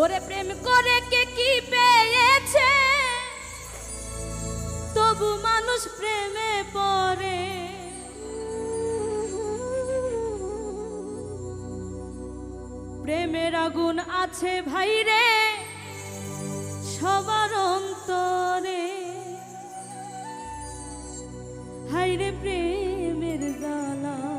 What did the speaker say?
ওরে প্রেম করে কে কি পেয়েছে? তবু মানুষ প্রেমে পড়ে। প্রেমের আগুন আছে ভাই রে সবার অন্তরে। হাইরে প্রেমের জ্বালা।